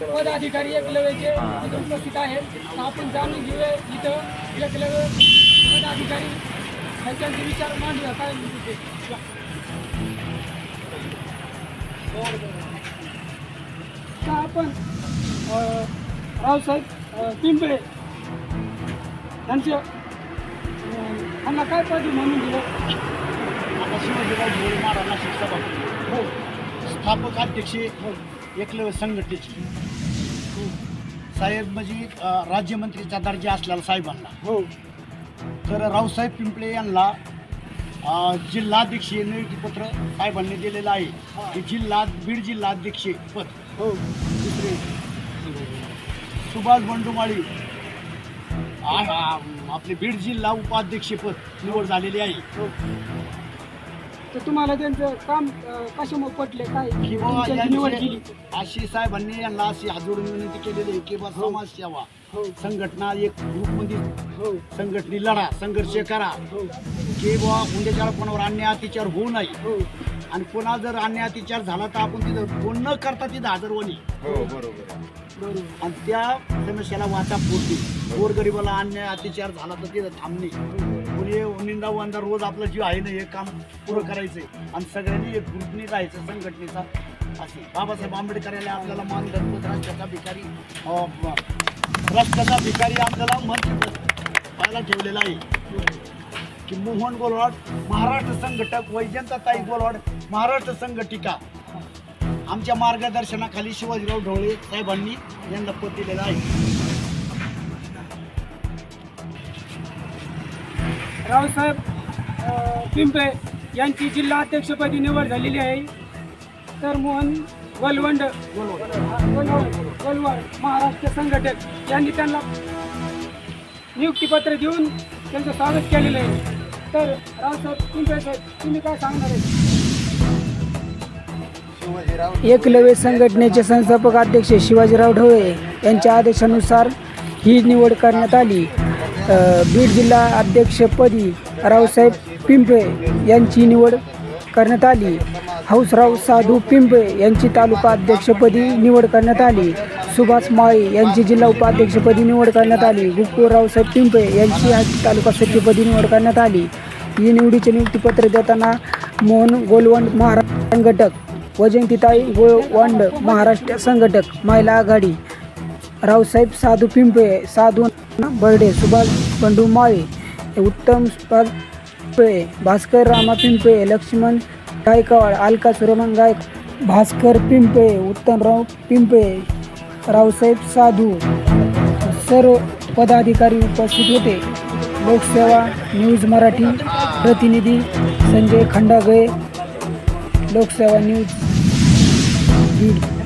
पदाधिकारी एकलव्याचे उपस्थित आहेत. आपण जाणून घेऊया इथं एकलव्य पदाधिकारी. ह्याच्यांचे विचार मांडूया. काय आपण रावसाहेब पिंपळे यांचे त्यांना काय पदवी म्हणून दिलं? आता शिवाजीराव भोळे महाराज नाशिक सभापती हो. स्थापक अध्यक्ष हो. एकलव्य संघटनेचे. साहेब म्हणजे अं, राज्यमंत्रीचा दर्जा असलेला साहेबांना. हो. तर रावसाहेब पिंपळे यांना अं, जिल्हाध्यक्ष नियुक्तीपत्र साहेबांनी दिलेलं आहे. जिल्हा बीड जिल्हाध्यक्ष पद. हो. दुसरे. सुभाष बंडुमाळी आ- आ- आपले बीड जिल्हा उपाध्यक्षपद निवड झालेली आहे. हो. तर तुम्हाला त्यांचं काम कशामुळे पटले काय? किंवा तुमच्याची निवड केली. यांची अशी साहेबांनी यांना अशी हातोडून विनंती केलेली आहे की बा समाज सेवा. हो. संघटना एक ग्रुपमध्ये हो. संघटने लढा संघर्ष करा. हो. की बुवा उंदेच्या कोणावर अन्याय अत्याचार होऊ नये. हो. आणि पुन्हा जर अन्याय अत्याचार झाला तर आपण तिथं फोन न करता तिथं हजर होणे बरोबर आणि त्या समस्याला वाचा फोडणे गोरगरिबाला अन्याय अत्याचार झाला तर तिथं थांबणे. हे निंदा वंदा रोज आपलं जीव आहे ना हे काम पुरं करायचंय. आणि सगळ्यांनी एक ग्रुपने राहायचं संघटनेचा. असे. बाबासाहेब आंबेडकर यांनी आपल्याला मान गणपत राष्ट्राचा भिकारी राष्ट्राचा भिकारी आपल्याला मन पाहायला ठेवलेला आहे. की मोहन गोलवाड महाराष्ट्र संघटक वैजंताताई गोलवाड महाराष्ट्र संघटिका. आमच्या मार्गदर्शनाखाली शिवाजीराव ढवळे साहेबांनी यांना पद दिलेला आहे. रावसाहेब पिंपळे यांची जिल्हा अध्यक्षपदी निवड झालेली आहे. तर मोहन वलवंड वलवंड महाराष्ट्र संघटक यांनी त्यांना नियुक्तीपत्र देऊन त्यांचं स्वागत केलेलं आहे. तर रावसाहेब पिंपळे साहेब तुम्ही काय सांगणार आहे? एकलव्य संघटनेचे संस्थापक अध्यक्ष शिवाजीराव ढवळे यांच्या आदेशानुसार ही निवड करण्यात आली. बीड जिल्हा अध्यक्षपदी रावसाहेब पिंपळे यांची निवड करण्यात आली. हौसराव साधू पिंपळे यांची तालुका अध्यक्षपदी निवड करण्यात आली. सुभाष माळे यांची जिल्हा उपाध्यक्षपदी निवड करण्यात आली. गुप्तूरावसाहेब पिंपळे यांची आज तालुका सचिवपदी निवड करण्यात आली. ही निवडीचे नियुक्तीपत्र देताना मोहन गोलवंड महाराष्ट्र संघटक वजंतीताई गोळवंड महाराष्ट्र संघटक महिला आघाडी रावसाहेब साधू पिंपळे साधू बर्डे सुभाष बंडू माळे उत्तम पिंपळे भास्कर रामा पिंपळे लक्ष्मण गायकवाड अलका सुरमन गायक भास्कर पिंपळे उत्तमराव पिंपळे रावसाहेब साधू सर्व पदाधिकारी उपस्थित होते. लोकसेवा न्यूज मराठी प्रतिनिधी संजय खंडागळे लोकसेवा न्यूज बीड.